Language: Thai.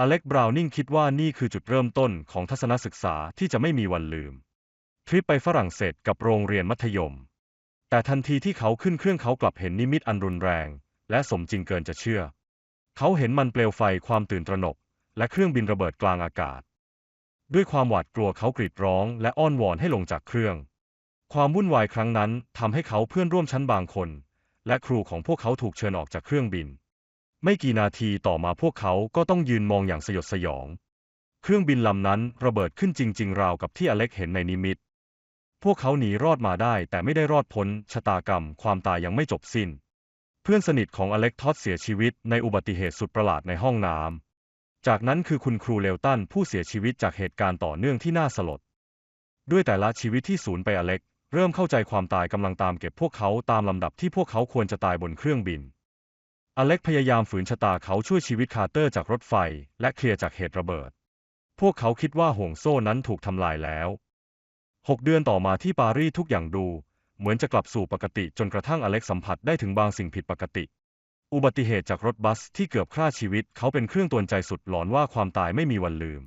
อเล็กบราวนิงคิดว่านี่คือจุดเริ่มต้นของทัศนศึกษาที่จะไม่มีวันลืม ทริปไปฝรั่งเศสกับโรงเรียนมัธยม แต่ทันทีที่เขาขึ้นเครื่องเขากลับเห็นนิมิตอันรุนแรง และสมจริงเกินจะเชื่อ เขาเห็นมันเปลวไฟความตื่นตระหนก และเครื่องบินระเบิดกลางอากาศ ด้วยความหวาดกลัวเขากรีดร้อง และอ้อนวอนให้ลงจากเครื่อง ความวุ่นวายครั้งนั้นทำให้เขาเพื่อนร่วมชั้นบางคน และครูของพวกเขาถูกเชิญออกจากเครื่องบิน ไม่กี่นาทีต่อมาพวกเขาก็ต้องยืนมองอย่างสยดสยอง เครื่องบินลำนั้นระเบิดขึ้นจริง ๆ ราวกับที่อเล็กเห็นในนิมิต พวกเขาหนีรอดมาได้แต่ไม่ได้รอดพ้นชะตากรรมความตายยังไม่จบสิ้น เพื่อนสนิทของอเล็กทอดเสียชีวิตในอุบัติเหตุสุดประหลาดในห้องน้ำ จากนั้นคือคุณครูเลวตันผู้เสียชีวิตจากเหตุการณ์ต่อเนื่องที่น่าสลด ด้วยแต่ละชีวิตที่สูญไปอเล็ก เริ่มเข้าใจความตายกำลังตามเก็บพวกเขาตามลำดับที่พวกเขาควรจะตายบนเครื่องบิน อเล็กพยายามฝืนชะตาเขาช่วยชีวิตคาร์เตอร์จากรถไฟ และเคลียร์จากเหตุระเบิด พวกเขาคิดว่าห่วงโซ่นั้นถูกทำลายแล้วหกเดือนต่อมาที่ปารีสทุกอย่างดู เหมือนจะกลับสู่ปกติจนกระทั่งอเล็กสัมผัสได้ถึงบางสิ่งผิดปกติ อุบัติเหตุจากรถบัสที่เกือบฆ่าชีวิตเขาเป็นเครื่องตวนใจสุดหลอนว่าความตายไม่มีวันลืม